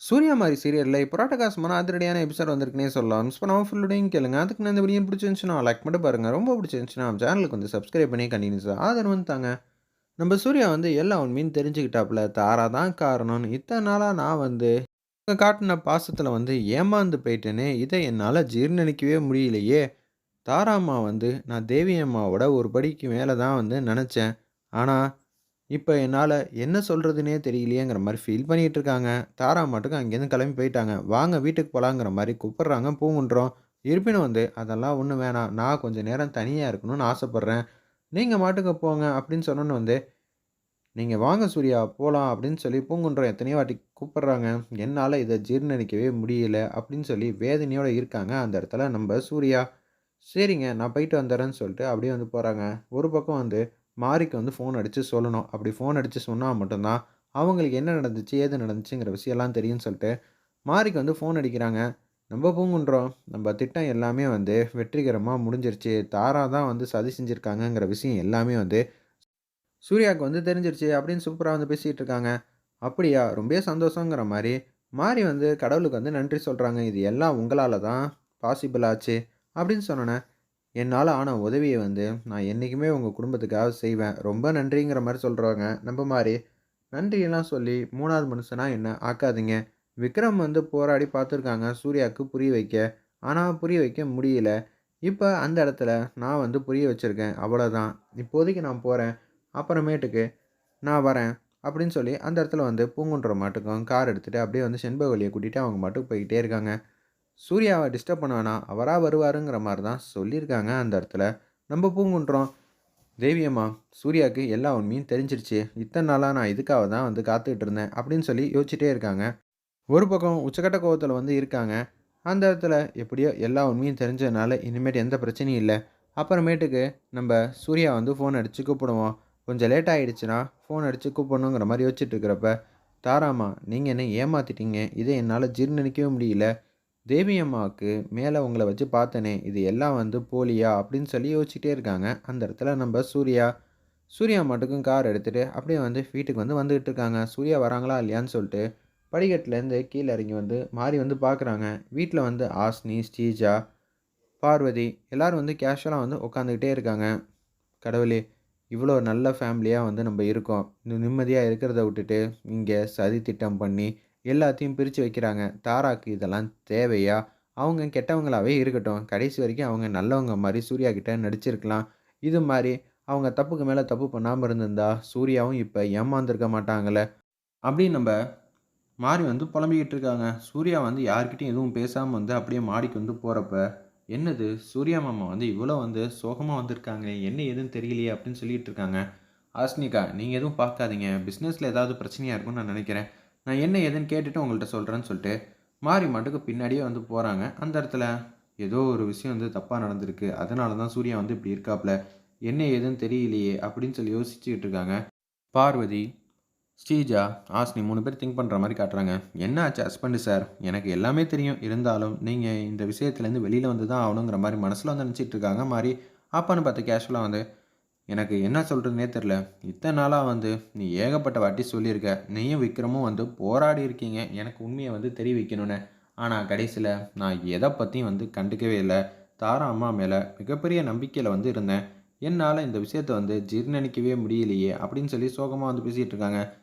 சூர்யா மாதிரி சீரியலில் இப்போ ராட்டகாசமான அதிரடியான எபிசோட் வந்திருக்குனே சொல்லலாம். மிஸ் பண்ணாம ஃபுல்லோடையும் கேளுங்க. அதுக்கு நான் இந்த வீடியோ பிடிச்சிருந்துச்சுன்னா லைக் மட்டும் பாருங்கள் ரொம்ப பிடிச்சிருந்துச்சுன்னா சேனலுக்கு வந்து சப்ஸ்கிரைப் பண்ணி கண்டினியூஸா ஆதரவு வந்து தாங்க. நம்ம சூர்யா வந்து எல்லா உண்மையும் தெரிஞ்சுக்கிட்டாப்புல. தாரா தான் காரணம்னு. இத்தனை நாளாக நான் வந்து இவங்க காட்டின பாசத்தில் வந்து ஏமாந்து போயிட்டேனே. இதை என்னால் ஜீர்ணிக்கவே முடியலையே. தாரா அம்மா வந்து நான் தேவி அம்மாவோட ஒரு படிக்கு மேலே தான் வந்து நினச்சேன் ஆனால் இப்போ என்னால் என்ன சொல்கிறதுனே தெரியலையேங்கிற மாதிரி ஃபீல் பண்ணிகிட்டு இருக்காங்க. தாரா மாட்டுக்கு அங்கேருந்து கிளம்பி போயிட்டாங்க. வாங்க வீட்டுக்கு போகலாங்கிற மாதிரி கூப்பிட்றாங்க பூங்குன்றோம். இருப்பினும் வந்து அதெல்லாம் ஒன்றும் வேணாம். நான் கொஞ்சம் நேரம் தனியாக இருக்கணும்னு ஆசைப்பட்றேன் நீங்கள் மாட்டுக்கு போங்க அப்படின்னு சொன்னோன்னு வந்து, நீங்கள் வாங்க சூர்யா போகலாம் அப்படின்னு சொல்லி பூங்குன்றோம் எத்தனையோ வாட்டி கூப்பிட்றாங்க என்னால் இதை ஜீர்ணிக்கவே முடியல அப்படின்னு சொல்லி வேதனையோடு இருக்காங்க அந்த இடத்துல நம்ம சூர்யா. சரிங்க நான் போயிட்டு வந்துடுறேன்னு சொல்லிட்டு அப்படியே வந்து போகிறாங்க ஒரு பக்கம் வந்து மாரிக்கு வந்து ஃபோன் அடித்து சொல்லணும். அப்படி ஃபோன் அடித்து சொன்னால் மட்டும்தான் அவங்களுக்கு என்ன நடந்துச்சு, ஏது நடந்துச்சுங்கிற விஷயம்லாம் தெரியும்னு சொல்லிட்டு, மாரிக்கு வந்து ஃபோன் அடிக்கிறாங்க. நம்ம பூங்குன்றோம். நம்ம திட்டம் எல்லாமே வந்து வெற்றிகரமாக முடிஞ்சிருச்சு. தாரா தான் வந்து சதி செஞ்சுருக்காங்கங்கிற விஷயம் எல்லாமே வந்து சூர்யாவுக்கு வந்து தெரிஞ்சிருச்சு" அப்படின்னு சூப்பராக வந்து பேசிகிட்டு இருக்காங்க. "அப்படியா? ரொம்பவே சந்தோஷங்கிற" மாதிரி மாரி வந்து கடவுளுக்கு வந்து நன்றி சொல்கிறாங்க "இது எல்லாம் உங்களால் தான் பாசிபிள் ஆச்சு" அப்படின்னு சொன்னோனே, என்னால் ஆன உதவியை வந்து நான் என்றைக்குமே உங்கள் குடும்பத்துக்காக செய்வேன். ரொம்ப நன்றிங்கிற மாதிரி சொல்கிறவங்க நம்ம மாதிரி நன்றியெல்லாம் சொல்லி மூணாவது மனுஷனா என்ன ஆக்காதீங்க. விக்ரம் வந்து போராடி பார்த்துருக்காங்க சூர்யாவுக்கு புரிய வைக்க. ஆனால் புரிய வைக்க முடியல. இப்போ அந்த இடத்துல நான் வந்து புரிய வச்சுருக்கேன் அவ்வளோதான். இப்போதைக்கு நான் போகிறேன் அப்புறமேட்டுக்கு நான் வரேன். அப்படின்னு சொல்லி அந்த இடத்துல வந்து பூங்குன்ற மாட்டுக்கும் கார் எடுத்துகிட்டு அப்படியே வந்து செண்பகவழியை கூட்டிகிட்டு அவங்க மாட்டுக்கு போய்கிட்டே இருக்காங்க. சூர்யாவை டிஸ்டர்ப் பண்ண வேணாம். வருவாருங்கிற மாதிரி தான் சொல்லியிருக்காங்க அந்த இடத்துல. நம்ம பூங்குன்றோம், தேவியம்மா சூர்யாவுக்கு எல்லா உண்மையும் தெரிஞ்சிருச்சு. இத்தனை நாளாக நான் இதுக்காக தான் வந்து காத்துக்கிட்டு இருந்தேன்" அப்படின்னு சொல்லி யோசிச்சுட்டே இருக்காங்க. ஒரு பக்கம் உச்சக்கட்ட கோவத்தில் வந்து இருக்காங்க. அந்த இடத்துல எப்படியோ எல்லா உண்மையும் தெரிஞ்சதுனால இனிமேட்டு எந்த பிரச்சனையும் இல்லை அப்புறமேட்டுக்கு நம்ம சூர்யா வந்து ஃபோன் அடித்து கூப்பிடுவோம். கொஞ்சம் லேட் ஆகிடுச்சுன்னா ஃபோன் அடித்து கூப்பிடணுங்கிற மாதிரி யோசிச்சுட்டு இருக்கிறப்ப, தாராமா நீங்கள் என்ன ஏமாத்திட்டீங்க. இதை என்னால் ஜீர்ணிக்கவே முடியல. தேவியம்மாவுக்கு மேலே உங்களை வச்சு பார்த்தேனே, இது எல்லாம் வந்து போலியா?" அப்படின்னு சொல்லி யோசிச்சுட்டே இருக்காங்க. அந்த இடத்துல நம்ம சூர்யா. சூர்யா மட்டுக்கும் கார் எடுத்துகிட்டு அப்படியே வந்து வீட்டுக்கு வந்து வந்துகிட்டு இருக்காங்க. சூர்யா வராங்களா இல்லையான்னு சொல்லிட்டு, படிக்கட்டுலேருந்து கீழே இறங்கி வந்து மாறி வந்து பார்க்குறாங்க. வீட்டில் வந்து ஆஸ்னி ஸ்ரீஜா, பார்வதி எல்லோரும் வந்து கேஷுவலாக வந்து உட்காந்துக்கிட்டே இருக்காங்க. கடவுளே! இவ்வளோ நல்ல ஃபேமிலியாக வந்து நம்ம இருக்கோம். நிம்மதியாக இருக்கிறத விட்டுட்டு, இங்கே சதி திட்டம் பண்ணி எல்லாத்தையும் பிரித்து வைக்கிறாங்க. தாராக்கு இதெல்லாம் தேவையா? அவங்க கெட்டவங்களாவே இருக்கட்டும். கடைசி வரைக்கும் அவங்க நல்லவங்க மாதிரி சூர்யா கிட்ட நடிச்சிருக்கலாம். இது மாதிரி அவங்க தப்புக்கு மேலே தப்பு பண்ணாமல் இருந்திருந்தா, சூர்யாவும் இப்போ ஏமாந்துருக்க மாட்டாங்களே அப்படின்னு நம்ம மாறி வந்து புலம்பிக்கிட்டு இருக்காங்க. சூர்யா வந்து யார்கிட்டையும் எதுவும் பேசாமல் வந்து அப்படியே மாடிக்கு வந்து போகிறப்ப "என்னது சூர்யா மாமா வந்து இவ்வளோ வந்து சோகமாக வந்திருக்காங்களே, என்ன ஏதுன்னு தெரியலையே" அப்படின்னு சொல்லிகிட்டு இருக்காங்க. ஆஸ்னிகா நீங்கள் எதுவும் பார்க்காதீங்க. பிஸ்னஸில் ஏதாவது பிரச்சனையாக இருக்கும்னு நான் நினைக்கிறேன். நான் என்ன ஏதுன்னு கேட்டுட்டு உங்கள்கிட்ட சொல்கிறேன்னு சொல்லிட்டு, மாறி மாட்டுக்கு பின்னாடியே வந்து போகிறாங்க அந்த இடத்துல ஏதோ ஒரு விஷயம் வந்து தப்பாக நடந்திருக்கு. அதனால தான் சூர்யா வந்து இப்படி இருக்காப்ல. என்ன ஏதுன்னு தெரியலையே அப்படின்னு சொல்லி யோசிச்சுக்கிட்டு இருக்காங்க. பார்வதி, ஸ்ரீஜா, ஆஸ்னி மூணு பேர் திங்க் பண்ணுற மாதிரி காட்டுறாங்க. "என்ன ஆச்சு ஹஸ்பண்டு சார்? எனக்கு எல்லாமே தெரியும். இருந்தாலும் நீங்கள் இந்த விஷயத்துலேருந்து வெளியில் வந்து தான் ஆகணுங்கிற" மாதிரி மனசில் வந்து நினச்சிட்டு இருக்காங்க மாதிரி அப்பான்னு பார்த்து கேஷுவலாக வந்து, "எனக்கு என்ன சொல்கிறதுனே தெரில இத்தனை நாளாக வந்து நீ ஏகப்பட்ட வாட்டி சொல்லியிருக்க. நீயும் விக்ரமும் வந்து போராடி இருக்கீங்க. எனக்கு உண்மையை வந்து தெரிய ஆனால் கடைசியில் நான் எதை பற்றியும் வந்து கண்டுக்கவே இல்லை தாரா அம்மா மேலே மிகப்பெரிய நம்பிக்கையில் வந்து இருந்தேன். என்னால் இந்த விஷயத்த வந்து ஜீர்ணிக்கவே முடியலையே" அப்படின்னு சொல்லி சோகமாக வந்து பேசிகிட்டு இருக்காங்க.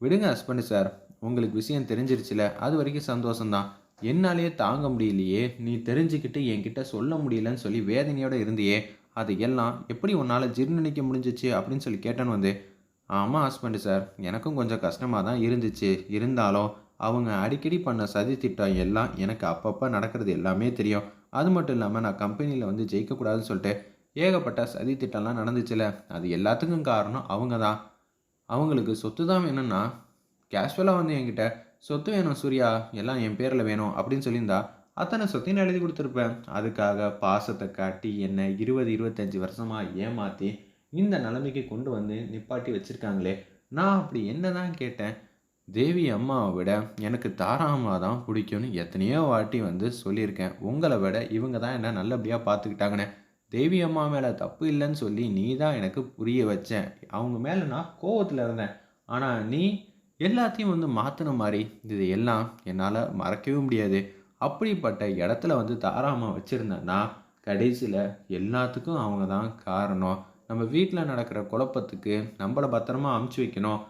"விடுங்க ஹஸ்பண்ட் சார். உங்களுக்கு விஷயம் தெரிஞ்சிருச்சுல. அது வரைக்கும் சந்தோஷம்தான் என்னாலேயே தாங்க முடியலையே. நீ தெரிஞ்சுக்கிட்டு என்கிட்ட சொல்ல முடியலன்னு சொல்லி வேதனையோடு இருந்தியே. அது எல்லாம் எப்படி உன்னால் ஜீர்ணிக்க முடிஞ்சிச்சு அப்படின்னு சொல்லி கேட்டேன்னு வந்து, ஆமாம் ஹஸ்பண்ட் சார். எனக்கும் கொஞ்சம் கஷ்டமாக தான் இருந்துச்சு. இருந்தாலும் அவங்க அடிக்கடி பண்ண சதி திட்டம் எல்லாம் எனக்கு அப்பப்போ நடக்கிறது எல்லாமே தெரியும். அது மட்டும் இல்லாமல் நான் கம்பெனியில் வந்து ஜெயிக்கக்கூடாதுன்னு சொல்லிட்டு ஏகப்பட்ட சதி திட்டம்லாம் நடந்துச்சுல்ல. அது எல்லாத்துக்கும் காரணம் அவங்க தான். அவங்களுக்கு சொத்து தான் வேணும்னா, கேஷுவலாக வந்து என்கிட்ட, "சொத்து வேணும் சூர்யா. எல்லாம் என் பேரில் வேணும்" அப்படின்னு சொல்லியிருந்தா, அத்தனை சொத்தையும் எழுதி கொடுத்துருப்பேன் அதுக்காக பாசத்தை காட்டி என்னை இருபது இருபத்தஞ்சி வருஷமாக ஏமாற்றி இந்த நிலைமைக்கு கொண்டு வந்து நிப்பாட்டி வச்சிருக்காங்களே. நான் அப்படி என்ன தான் கேட்டேன்? தேவி அம்மாவை விட எனக்கு தாராமா தான் பிடிக்கும்னு எத்தனையோ வாட்டி வந்து சொல்லியிருக்கேன். உங்களை விட இவங்க தான் என்ன நல்லபடியாக பார்த்துக்கிட்டாங்கண்ணே தேவி அம்மா மேலே தப்பு இல்லைன்னு சொல்லி நீ தான் எனக்கு புரிய வச்சேன் அவங்க மேலே நான் கோவத்தில் இருந்தேன். ஆனால் நீ எல்லாத்தையும் வந்து மாற்றின மாதிரி இது எல்லாம் என்னால் மறக்கவே முடியாது அப்படிப்பட்ட இடத்துல வந்து தாராமல் வச்சுருந்தேன்னா கடைசியில் எல்லாத்துக்கும் அவங்க தான் காரணம். நம்ம வீட்டில் நடக்கிற குழப்பத்துக்கு நம்மளை பத்திரமா அமுச்சு வைக்கணும்.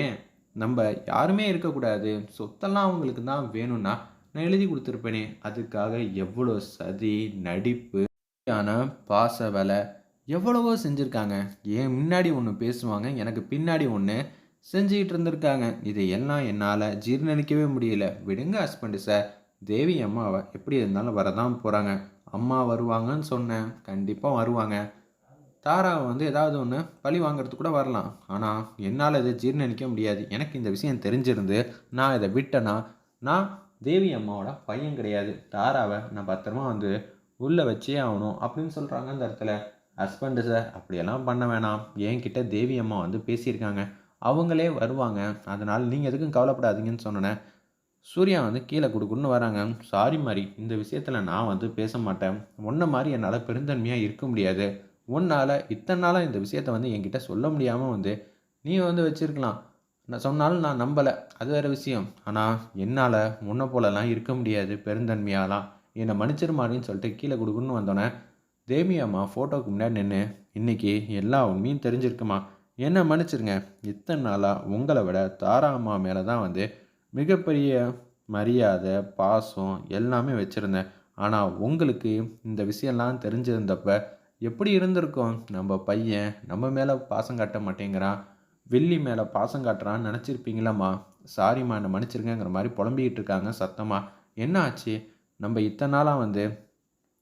ஏன்? நம்ம யாருமே இருக்கக்கூடாது. சொத்தெல்லாம் அவங்களுக்கு தான் வேணும்னா நான் எழுதி கொடுத்துருப்பேனே. அதுக்காக எவ்வளோ சதி நடிப்பு பாச வேலை எவ்வளவோ செஞ்சுருக்காங்க. ஏன் முன்னாடி ஒன்று பேசுவாங்க எனக்கு பின்னாடி ஒன்று செஞ்சுக்கிட்டு இருந்திருக்காங்க. இதையெல்லாம் என்னால் ஜீர்ணிக்கவே முடியல. விடுங்க ஹஸ்பண்டு சார் தேவி அம்மாவை எப்படி இருந்தாலும் வரதான் போகிறாங்க அம்மா வருவாங்கன்னு சொன்னேன். கண்டிப்பாக வருவாங்க. தாராவை வந்து ஏதாவது ஒன்று பழி வாங்குறதுக்கு கூட வரலாம். ஆனால் என்னால் இதை ஜீர்ணிக்க முடியாது. எனக்கு இந்த விஷயம் தெரிஞ்சிருந்து நான் இதை விட்டேன்னா நான் தேவி அம்மாவோட பையன் கிடையாது. தாராவை நான் பத்திரமா வந்து உள்ளே வச்சே ஆகணும் அப்படின்னு சொல்கிறாங்க அந்த இடத்துல. ஹஸ்பண்டு சார் அப்படியெல்லாம் பண்ண வேணாம். என்கிட்ட தேவி அம்மா வந்து பேசியிருக்காங்க. அவங்களே வருவாங்க. அதனால் நீங்கள் எதுக்கும் கவலைப்படாதீங்கன்னு சொன்னேன். சூர்யா வந்து கீழே கொடுக்குன்னு வராங்க. சாரி மாதிரி இந்த விஷயத்தில் நான் வந்து பேச மாட்டேன். ஒன்றை மாதிரி என்னால் பெருந்தன்மையாக இருக்க முடியாது. உன்னால் இத்தனை நாளாக இந்த விஷயத்த வந்து என்கிட்ட சொல்ல முடியாமல் வந்து நீ வந்து வச்சுருக்கலாம். நான் சொன்னாலும் நான் நம்பலை. அது வேறு விஷயம். ஆனால் என்னால் முன்ன போலலாம் இருக்க முடியாது பெருந்தன்மையாலாம். என்னை மன்னிச்சிரு மாதிரின்னு சொல்லிட்டு கீழே கொடுக்குன்னு வந்தோன்னே தேவி அம்மா ஃபோட்டோவுக்கு முன்னாடி நின்று இன்றைக்கி எல்லா உண்மையும் தெரிஞ்சிருக்குமா? என்ன மன்னிச்சிருங்க. இத்தனை நாளாக உங்களை விட தாரா அம்மா மேலே தான் வந்து மிகப்பெரிய மரியாதை பாசம் எல்லாமே வச்சுருந்தேன். ஆனால் உங்களுக்கு இந்த விஷயம்லாம் தெரிஞ்சிருந்தப்ப எப்படி இருந்திருக்கும்? நம்ம பையன் நம்ம மேலே பாசம் காட்ட மாட்டேங்கிறான். வெள்ளி மேலே பாசம் காட்டுறான்னு நினச்சிருப்பீங்களாம்மா? சாரிம்மா என்னை மன்னிச்சிருங்கிற மாதிரி புலம்பிக்கிட்டு இருக்காங்க சத்தமாக என்ன ஆச்சு? நம்ம இத்தனை நாளாக வந்து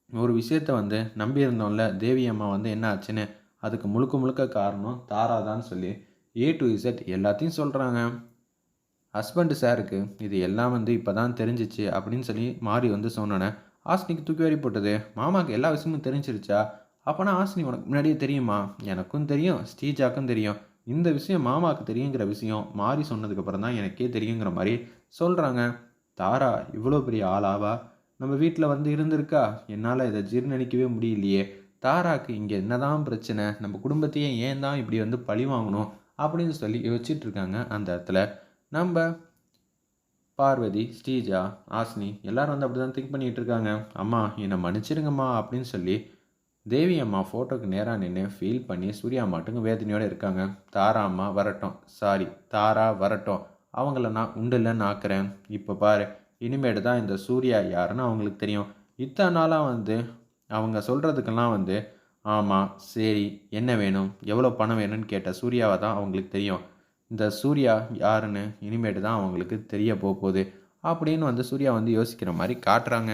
ஒரு விஷயத்த வந்து நம்பியிருந்தோம்ல தேவி அம்மா வந்து என்ன ஆச்சுன்னு? அதுக்கு முழுக்க முழுக்க காரணம் தாராதான்னு சொல்லி ஏ டு இசட் எல்லாத்தையும் சொல்கிறாங்க ஹஸ்பண்டு சாருக்கு இது எல்லாம் வந்து இப்போ தான் தெரிஞ்சிச்சு அப்படின்னு சொல்லி மாறி வந்து சொன்னோன்னே ஆஸ்னிக்கு தூக்கி வாரி போட்டது மாமாவுக்கு எல்லா விஷயமும் தெரிஞ்சிருச்சா? அப்போனா ஆஸ்னி உனக்கு முன்னாடியே தெரியுமா? எனக்கும் தெரியும் ஸ்ரீஜாக்கும் தெரியும். இந்த விஷயம் மாமாவுக்கு தெரியுங்கிற விஷயம் மாறி சொன்னதுக்கப்புறம் தான் எனக்கே தெரியுங்கிற மாதிரி சொல்கிறாங்க தாரா இவ்வளோ பெரிய ஆளாவா? நம்ம வீட்டில் வந்து இருந்திருக்கா? என்னால் இதை ஜீர்ணிக்கவே முடியலையே. தாராக்கு இங்கே என்னதான் பிரச்சனை? நம்ம குடும்பத்தையே ஏன் தான் இப்படி வந்து பழி வாங்கணும்? அப்படின்னு சொல்லி யோசிச்சுட்டு இருக்காங்க அந்த இடத்துல. நம்ம பார்வதி ஸ்ரீஜா ஆஸ்னி எல்லோரும் வந்து அப்படி தான் திங்க் பண்ணிகிட்டு இருக்காங்க. அம்மா என்னை மன்னிச்சிருங்கம்மா அப்படின்னு சொல்லி தேவி அம்மா ஃபோட்டோக்கு நேராக நின்று ஃபீல் பண்ணி சூர்யா மாட்டுங்க வேதனையோடு இருக்காங்க. தாரா அம்மா வரட்டும். சாரி தாரா வரட்டும். அவங்கள நான் உண்டுலன்னு ஆக்குறேன் இப்போ பாரு இனிமேட்டு தான் இந்த சூர்யா யாருன்னு அவங்களுக்கு தெரியும். இத்தனை நாளாக வந்து அவங்க சொல்கிறதுக்கெல்லாம் வந்து ஆமாம் சரி என்ன வேணும்? எவ்வளோ பணம் வேணும்னு கேட்ட சூர்யாவை தான் அவங்களுக்கு தெரியும். இந்த சூர்யா யாருன்னு இனிமேட்டு தான் அவங்களுக்கு தெரிய போகுது அப்படின்னு வந்து சூர்யா வந்து யோசிக்கிற மாதிரி காட்டுறாங்க.